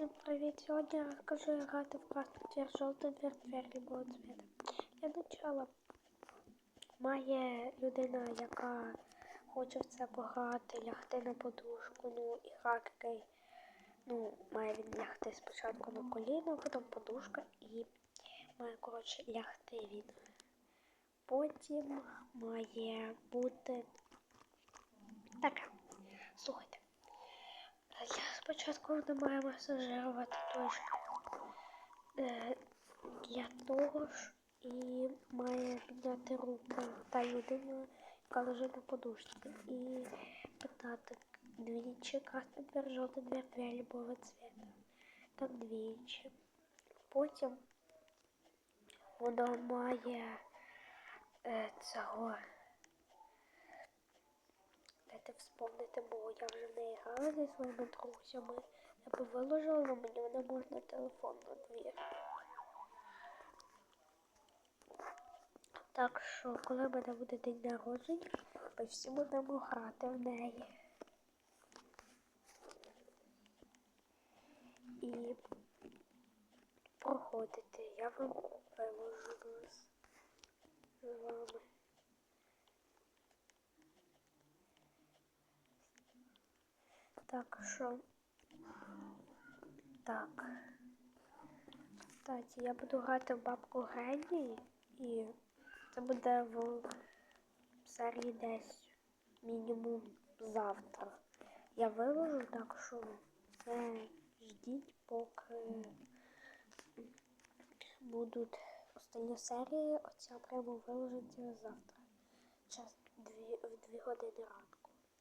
Всім привіт! Сьогодні я розкажу, як грати в карту твір жовтий двір двір любого цвіта. Для начала має людина, яка хоче в це пограти, лягти на подушку, ну і хакерий. Ну, має він лягти спочатку на коліно, потім подушка і має, коротше, лягти він. Потім має бути таке. Спочатку не масажирувати теж е, для того ж і має підняти руки та людина, яка лежить на подушці, і питати двічі красний жовтий двір любого цвіта. Так двічі. Потім воно має е, цього. Дайте вспомнити, бо я вже в неї грала зі своїми друзями. Я би виложила, але мені не можна телефон на двір. Так що, коли в мене буде день народження, ми всі будемо грати в неї. І проходити. Я вам виложу з вами. Так що. Так. Кстати, я буду грати в бабку Генні і це буде в серії десь мінімум завтра. Я виложу, так що не ждіть, поки будуть останні серії. Оця прямо виложиться завтра. Час дві, в дві години ранку.